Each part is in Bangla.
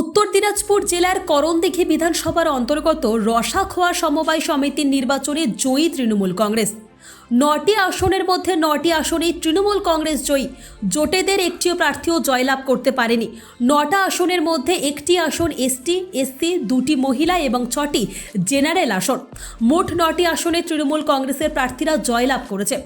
উত্তর দিনাজপুর জেলার করণদিঘি বিধানসভার অন্তর্গত রসাখোয়া সমবায় সমিতির নির্বাচনে জয়ী তৃণমূল কংগ্রেস। নটি আসনের মধ্যে নটি আসনেই তৃণমূল কংগ্রেস জয়ী। জোটেদের একটিও প্রার্থীও জয়লাভ করতে পারেনি। নটা আসনের মধ্যে একটি আসন এসটি, এসসি, দুটি মহিলা এবং ছটি জেনারেল আসন। মোট নটি আসনে তৃণমূল কংগ্রেসের প্রার্থীরা জয়লাভ করেছে।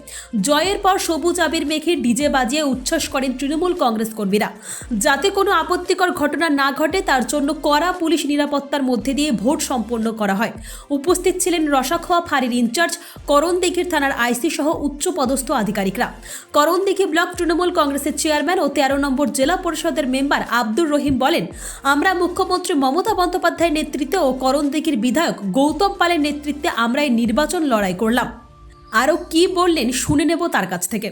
জয়ের পর সবুজ আবির মেঘে ডিজে বাজিয়ে উচ্ছ্বাস করেন তৃণমূল কংগ্রেস কর্মীরা। যাতে কোনো আপত্তিকর ঘটনা না ঘটে, তার জন্য কড়া পুলিশ নিরাপত্তার মধ্যে দিয়ে ভোট সম্পন্ন করা হয়। উপস্থিত ছিলেন রসাখোয়া ফাঁড়ির ইনচার্জ করণ করণদিঘির থানার আইসি সহ উচ্চ পদস্থ আধিকারিকরা করণদিঘি ব্লক তৃণমূল কংগ্রেসের চেয়ারম্যান ও তেরো নম্বর জেলা পরিষদের মেম্বার আব্দুর রহিম বলেন, আমরা মুখ্যমন্ত্রী মমতা বন্দ্যোপাধ্যায়ের নেতৃত্বে ও করণদিঘির বিধায়ক গৌতম পালের নেতৃত্বে আমরা এই নির্বাচন লড়াই করলাম। আরও কি বললেন শুনে নেব তার কাছ থেকে।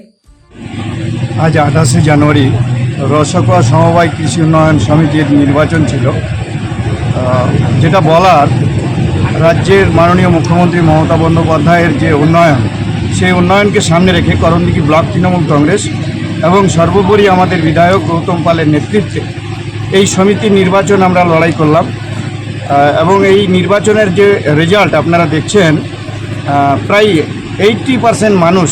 আজ আঠাশে জানুয়ারি রসকোয়া সমবায় কৃষি উন্নয়ন সমিতির নির্বাচন ছিল। যেটা বলার, রাজ্যের মাননীয় মুখ্যমন্ত্রী মমতা বন্দ্যোপাধ্যায়ের যে উন্নয়ন সেই উন্নয়নকে সামনে রেখে করণদিঘি ব্লক তৃণমূল কংগ্রেস এবং সর্বোপরি আমাদের বিধায়ক গৌতম পালের নেতৃত্বে এই সমিতির নির্বাচন আমরা লড়াই করলাম। এবং এই নির্বাচনের যে রেজাল্ট আপনারা দেখছেন প্রায় এইটটি পারসেন্ট মানুষ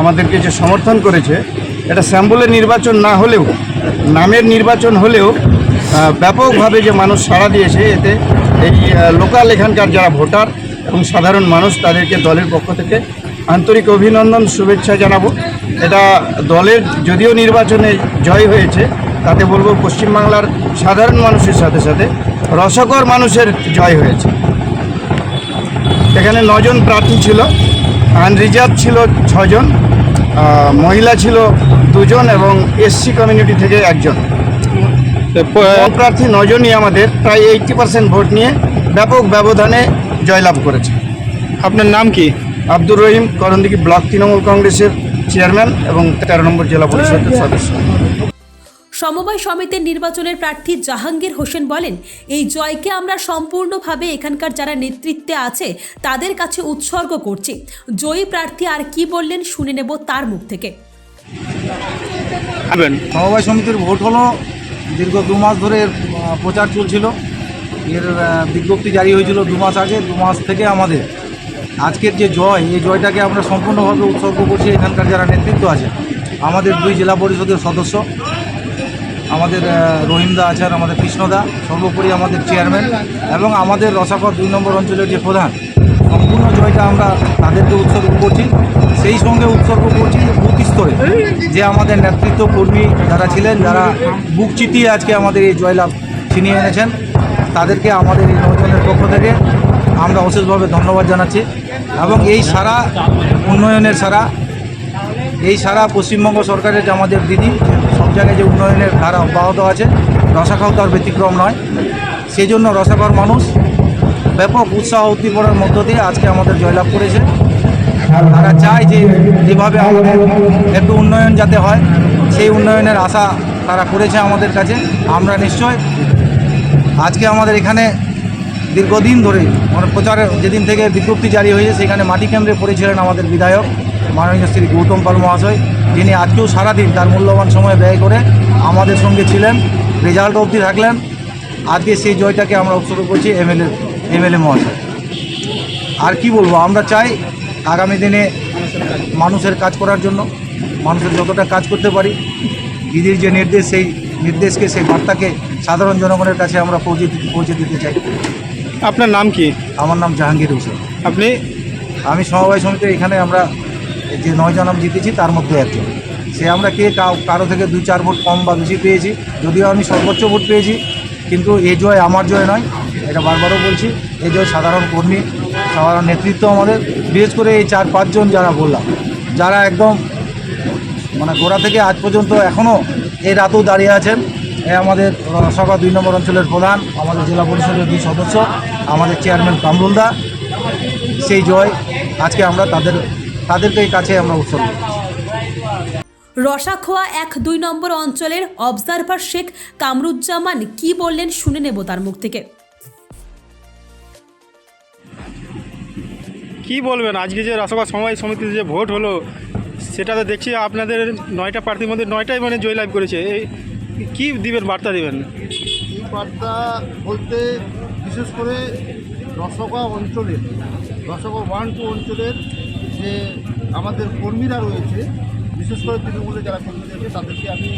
আমাদেরকে যে সমর্থন করেছে, এটা স্যাম্বলের নির্বাচন না হলেও, নামের নির্বাচন হলেও ব্যাপকভাবে যে মানুষ সাড়া দিয়েছে, এতে এই লোকাল এখানকার যারা ভোটার এবং সাধারণ মানুষ তাদেরকে দলের পক্ষ থেকে আন্তরিক অভিনন্দন শুভেচ্ছা জানাব। এটা দলের যদিও নির্বাচনে জয় হয়েছে তাতে বলব পশ্চিমবাংলার সাধারণ মানুষের সাথে সাথে রসকর মানুষের জয় হয়েছে। এখানে নজন প্রার্থী ছিল আনরিজার্ভ ছিল ছজন মহিলা ছিল দুজন এবং এসসি কমিউনিটি থেকে একজন। প্রার্থী নজনই আমাদের প্রায় এইটটি পার্সেন্ট ভোট নিয়ে ব্যাপক ব্যবধানে জয়লাভ করেছে। আপনার নাম কি? আব্দুর রহিম করণদিঘি ব্লক তৃণমূল কংগ্রেসের চেয়ারম্যান এবং তেরো নম্বর জেলা পরিষদের সদস্য। সমবায় সমিতির নির্বাচনের প্রার্থী জাহাঙ্গীর হোসেন বলেন এই জয়কে আমরা সম্পূর্ণভাবে এখানকার যারা নেতৃত্বে আছে তাদের কাছে উৎসর্গ করছি। জয়ী প্রার্থী আর কি বললেন শুনে নেব তার মুখ থেকে। সমবায় সমিতির ভোট হলো দীর্ঘ দু মাস ধরে প্রচার চলছিল। এর বিজ্ঞপ্তি জারি হয়েছিল দু মাস আগে দু মাস থেকে আমাদের। আজকের যে জয়, এই জয়টাকে আমরা সম্পূর্ণভাবে উৎসর্গ করছি এখানকার যারা নেতৃত্ব আছে আমাদের দুই জেলা পরিষদের সদস্য, আমাদের রহিমদা আছেন, আমাদের কৃষ্ণদা, সর্বোপরি আমাদের চেয়ারম্যান এবং আমাদের রসাপর দুই নম্বর অঞ্চলের যে প্রধান, সম্পূর্ণ জয়টা আমরা তাদেরকে উৎসর্গ করছি। সেই সঙ্গে উৎসর্গ করছি বুথ স্তরে যে আমাদের নেতৃত্ব কর্মী যারা ছিলেন, যারা বুক চিতিয়ে আজকে আমাদের এই জয়লাভ ছিনিয়ে এনেছেন, তাদেরকে আমাদের এই নজনের পক্ষ থেকে আমরা অশেষভাবে ধন্যবাদ জানাচ্ছি। এবং এই সারা উন্নয়নের সারা, এই সারা পশ্চিমবঙ্গ সরকারের যে আমাদের দিদি সব জায়গায় যে উন্নয়নের ধারা অব্যাহত আছে রসাখাও তার ব্যতিক্রম নয়। সেই জন্য রসাখার মানুষ ব্যাপক উৎসাহ উদ্দীপনার মধ্য দিয়ে আজকে আমাদের জয়লাভ করেছে। তারা চায় যে যেভাবে আমাদের একটু উন্নয়ন যাতে হয়, সেই উন্নয়নের আশা তারা করেছে আমাদের কাছে। আমরা নিশ্চয় আজকে আমাদের এখানে দীর্ঘদিন ধরে প্রচারের যেদিন থেকে বিজ্ঞপ্তি জারি হয়েছে, সেখানে মাটি কেন্দ্রে পড়েছিলেন আমাদের বিধায়ক মাননীয় শ্রী গৌতম পাল মহাশয়, যিনি আজকেও সারাদিন তার মূল্যবান সময় ব্যয় করে আমাদের সঙ্গে ছিলেন রেজাল্ট অবধি থাকলেন। আজকে সেই জয়টাকে আমরা উৎসর্গ করছি এমএলএ এমএলএ মহাশয়। আর কি বলব, আমরা চাই আগামী দিনে মানুষের কাজ করার জন্য, মানুষের যতটা কাজ করতে পারি, দিদির যে নির্দেশ, সেই নির্দেশকে, সেই বার্তাকে সাধারণ জনগণের কাছে আমরা পৌঁছে পৌঁছে দিতে চাই। আপনার নাম কি? আমার নাম জাহাঙ্গীর হোসেন। আপনি? আমি সমবায় সমিতির এখানে আমরা যে নয় জন জিতেছি তার মধ্যে একজন। সে আমরা কে কারও থেকে দুই চার ভোট কম বা বেশি পেয়েছি। যদিও আমি সর্বোচ্চ ভোট পেয়েছি কিন্তু এ জয় আমার জয় নয় এটা বারবারও বলছি। এ জয় সাধারণ কর্মী সাধারণ নেতৃত্ব আমাদের বিশেষ করে এই চার পাঁচজন যারা বললাম যারা একদম মানে গোড়া থেকে আজ পর্যন্ত এখনও এই রাতেও দাঁড়িয়ে আছেন। আমাদের সভা দুই নম্বর অঞ্চলের প্রধান আমাদের জেলা পরিষদের দুই সদস্য আমাদের চেয়ারম্যান কামরুলদা সেই জয় আজকে আমরা তাদের তাদেরকে কাছে আমরা উৎসর্গ। রসাখোয়া এক দুই নম্বর অঞ্চলের অবজারভার শেখ কামরুজ্জামান কি বললেন শুনে নেব তার মুখ থেকে। কি বলবেন? আজকে যে রসভা সমবায় সমিতির যে ভোট হলো সেটাতে দেখছি আপনাদের নয়টা প্রার্থীর মধ্যে নয়টাই মানে জয়লাভ করেছে। এই কি দিবেন, বার্তা দিবেন? বার্তা বলতে বিশেষ করে রসগা অঞ্চলের রসগা ওয়ান টু অঞ্চলের যে আমাদের কর্মীরা রয়েছে, বিশেষ করে তৃণমূলে যারা কর্মী রয়েছে, তাদেরকে আমি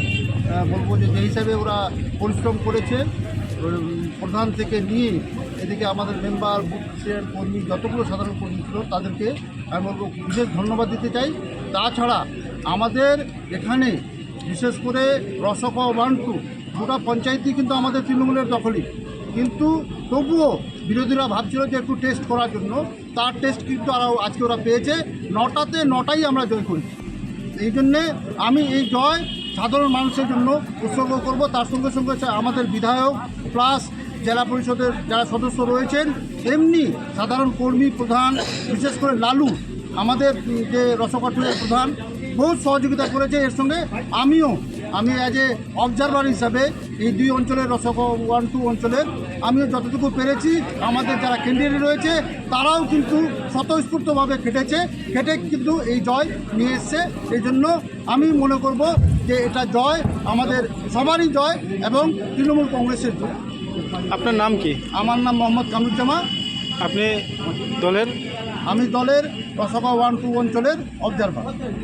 বলব যে যে হিসাবে ওরা পরিশ্রম করেছে প্রধান থেকে নিয়ে এদিকে আমাদের মেম্বার, বুথ প্রেসিডেন্ট কর্মী, যতগুলো সাধারণ কর্মী ছিল, তাদেরকে আমি বলব বিশেষ ধন্যবাদ দিতে চাই। তাছাড়া আমাদের এখানে বিশেষ করে রসকা ওয়ান টু, গোটা পঞ্চায়েতই কিন্তু আমাদের তৃণমূলের দখলই কিন্তু তবুও বিরোধীরা ভাবছিল যে একটু টেস্ট করার জন্য। তার টেস্ট কিন্তু আজকে ওরা পেয়েছে। নটাতে নটাই আমরা জয় করেছি এই জন্যে আমি এই জয় সাধারণ মানুষের জন্য উৎসর্গ করব। তার সঙ্গে সঙ্গে আমাদের বিধায়ক প্লাস জেলা পরিষদের যারা সদস্য রয়েছেন এমনি সাধারণ কর্মী প্রধান, বিশেষ করে লালু, আমাদের যে রসকাঠুরের প্রধান বহুত সহযোগিতা করেছে। এর সঙ্গে আমিও আমি অ্যাজ এ অবজারভার হিসাবে এই দুই অঞ্চলের রসক ওয়ান টু অঞ্চলের আমিও যতটুকু পেরেছি আমাদের যারা ক্যান্ডিডেট রয়েছে তারাও কিন্তু স্বতঃস্ফূর্তভাবে খেটেছে। খেটে কিন্তু এই জয় নিয়ে এসছে। এই জন্য আমি মনে করব যে এটা জয় আমাদের সবারই জয় এবং তৃণমূল কংগ্রেসের জয়। আপনার নাম কি? আমার নাম মোহাম্মদ কামরুজ্জামা আপনি দলের? আমি দলের রসকা ওয়ান টু অঞ্চলের অবজারভার